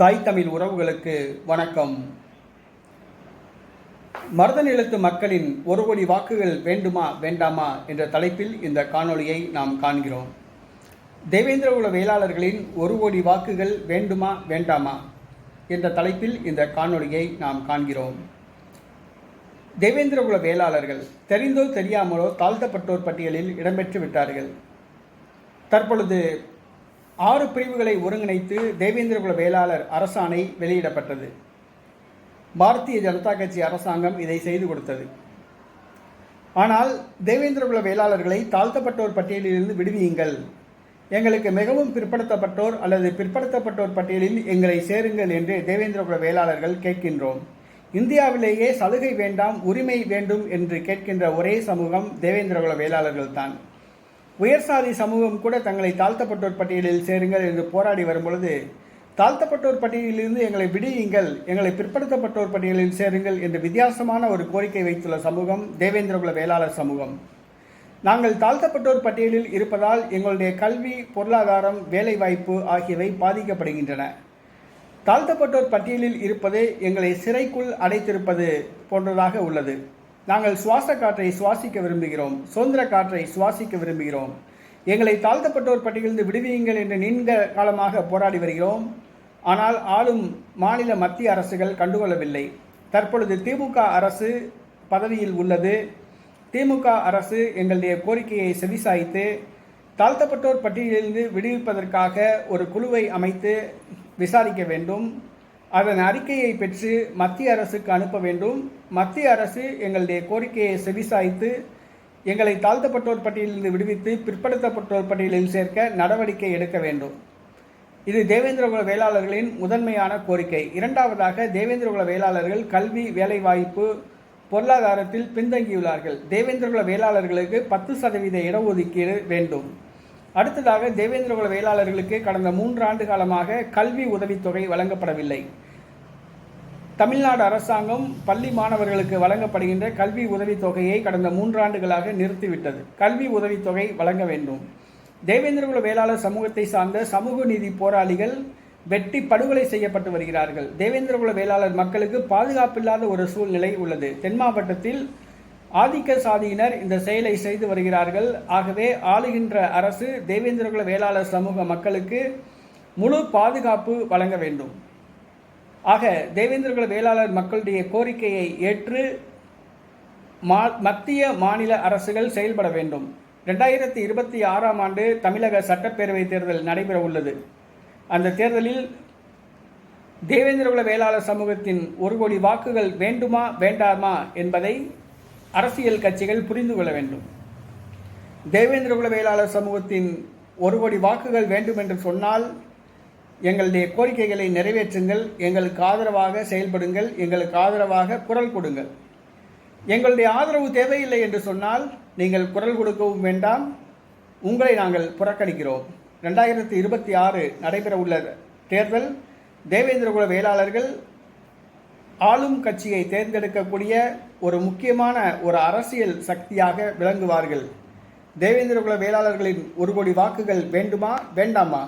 தாய் தமிழ் உறவுகளுக்கு வணக்கம். மருத நிலத்து மக்களின் ஒரு கோடி வாக்குகள் வேண்டுமா வேண்டாமா என்ற தலைப்பில் இந்த காணொளியை நாம் காண்கிறோம். தேவேந்திரகுல வேளாளர்களின் ஒரு கோடி வாக்குகள் வேண்டுமா வேண்டாமா என்ற தலைப்பில் இந்த காணொளியை நாம் காண்கிறோம். தேவேந்திரகுல வேளாளர்கள் தெரிந்தோ தெரியாமலோ தாழ்த்தப்பட்டோர் பட்டியலில் இடம்பெற்று விட்டார்கள். தற்பொழுது ஆறு பிரிவுகளை ஒருங்கிணைத்து தேவேந்திரகுல வேளாளர் அரசாணை வெளியிடப்பட்டது. பாரதிய ஜனதா கட்சி அரசாங்கம் இதை செய்து கொடுத்தது. ஆனால் தேவேந்திரகுல வேளாளர்களை தாழ்த்தப்பட்டோர் பட்டியலிலிருந்து விடுவியுங்கள். எங்களுக்கு மிகவும் பிற்படுத்தப்பட்டோர் அல்லது பிற்படுத்தப்பட்டோர் பட்டியலில் எங்களை சேருங்கள் என்று தேவேந்திரகுல வேளாளர்கள் கேட்கின்றோம். இந்தியாவிலேயே சலுகை வேண்டாம் உரிமை வேண்டும் என்று கேட்கின்ற ஒரே சமூகம் தேவேந்திரகுல வேளாளர்கள் தான் உயர்சாதி சமூகம் கூட தங்களை தாழ்த்தப்பட்டோர் பட்டியலில் சேருங்கள் என்று போராடி வரும் பொழுது தாழ்த்தப்பட்டோர் பட்டியலிலிருந்து எங்களை விடியுங்கள் எங்களை பிற்படுத்தப்பட்டோர் பட்டியலில் சேருங்கள் என்று வித்தியாசமான ஒரு கோரிக்கை வைத்துள்ள சமூகம் தேவேந்திரகுல வேளாளர் சமூகம். நாங்கள் தாழ்த்தப்பட்டோர் பட்டியலில் இருப்பதால் எங்களுடைய கல்வி பொருளாதாரம் வேலைவாய்ப்பு ஆகியவை பாதிக்கப்படுகின்றன. தாழ்த்தப்பட்டோர் பட்டியலில் இருப்பது எங்களை சிறைக்குள் அடைத்திருப்பது போன்றதாக உள்ளது. நாங்கள் சுவாச காற்றை சுவாசிக்க விரும்புகிறோம் சுதந்திர காற்றை சுவாசிக்க விரும்புகிறோம். எங்களை தாழ்த்தப்பட்டோர் பட்டியலிருந்து விடுவியுங்கள் என்று நீண்ட காலமாக போராடி வருகிறோம். ஆனால் ஆளும் மாநில மத்திய அரசுகள் கண்டுகொள்ளவில்லை. தற்பொழுது திமுக அரசு பதவியில் உள்ளது. திமுக அரசு எங்களுடைய கோரிக்கையை செவிசாய்த்து தாழ்த்தப்பட்டோர் பட்டியலிலிருந்து விடுவிப்பதற்காக ஒரு குழுவை அமைத்து விசாரிக்க வேண்டும். அதன் அறிக்கையை பெற்று மத்திய அரசுக்கு அனுப்ப வேண்டும். மத்திய அரசு எங்களுடைய கோரிக்கையை செவிசாய்த்து எங்களை தாழ்த்தப்பட்டோர் பட்டியலிருந்து விடுவித்து பிற்படுத்தப்பட்டோர் பட்டியலில் சேர்க்க நடவடிக்கை எடுக்க வேண்டும். இது தேவேந்திரகுல வேளாளர்களின் முதன்மையான கோரிக்கை. இரண்டாவதாக தேவேந்திரகுல வேளாளர்கள் கல்வி வேலைவாய்ப்பு பொருளாதாரத்தில் பின்தங்கியுள்ளார்கள். தேவேந்திரகுல வேளாளர்களுக்கு பத்து சதவீத இடஒதுக்கீடு வேண்டும். அடுத்ததாக தேவேந்திரகுல வேளாளர்களுக்கு கடந்த மூன்று ஆண்டு காலமாக கல்வி உதவித்தொகை வழங்கப்படவில்லை. தமிழ்நாடு அரசாங்கம் பள்ளி மாணவர்களுக்கு வழங்கப்படுகின்ற கல்வி உதவித்தொகையை கடந்த மூன்றாண்டுகளாக நிறுத்திவிட்டது. கல்வி உதவித்தொகை வழங்க வேண்டும். தேவேந்திரகுல வேளாளர் சமூகத்தை சார்ந்த சமூக நீதி போராளிகள் வெட்டி படுகொலை செய்யப்பட்டு வருகிறார்கள். தேவேந்திரகுல வேளாளர் மக்களுக்கு பாதுகாப்பில்லாத ஒரு சூழ்நிலை உள்ளது. தென் மாவட்டத்தில் ஆதிக்க சாதியினர் இந்த செயலை செய்து வருகிறார்கள். ஆகவே ஆளுகின்ற அரசு தேவேந்திரகுல வேளாளர் சமூக மக்களுக்கு முழு பாதுகாப்பு வழங்க வேண்டும். ஆக தேவேந்திரகுல வேளாளர் மக்களுடைய கோரிக்கையை ஏற்று மா மத்திய மாநில அரசுகள் செயல்பட வேண்டும். ரெண்டாயிரத்தி இருபத்தி ஆறாம் ஆண்டு தமிழக சட்டப்பேரவை தேர்தல் நடைபெற உள்ளது. அந்த தேர்தலில் தேவேந்திரகுல வேளாளர் சமூகத்தின் ஒரு கோடி வாக்குகள் வேண்டுமா வேண்டாமா என்பதை அரசியல் கட்சிகள் புரிந்து கொள்ள வேண்டும். தேவேந்திரகுல வேளாளர் சமூகத்தின் ஒரு கோடி வாக்குகள் வேண்டும் என்று சொன்னால் எங்களுடைய கோரிக்கைகளை நிறைவேற்றுங்கள் எங்களுக்கு ஆதரவாக செயல்படுங்கள் எங்களுக்கு ஆதரவாக குரல் கொடுங்கள். எங்களுடைய ஆதரவு தேவையில்லை என்று சொன்னால் நீங்கள் குரல் கொடுக்கவும் வேண்டாம். உங்களை நாங்கள் புறக்கணிக்கிறோம். ரெண்டாயிரத்தி இருபத்தி ஆறு நடைபெற உள்ள தேர்தல் தேவேந்திரகுல வேளாளர்கள் ஆளும் கட்சியை தேர்ந்தெடுக்கக்கூடிய ஒரு முக்கியமான ஒரு அரசியல் சக்தியாக விளங்குவார்கள். தேவேந்திரகுல வேளாளர்களின் ஒரு கோடி வாக்குகள் வேண்டுமா வேண்டாமா?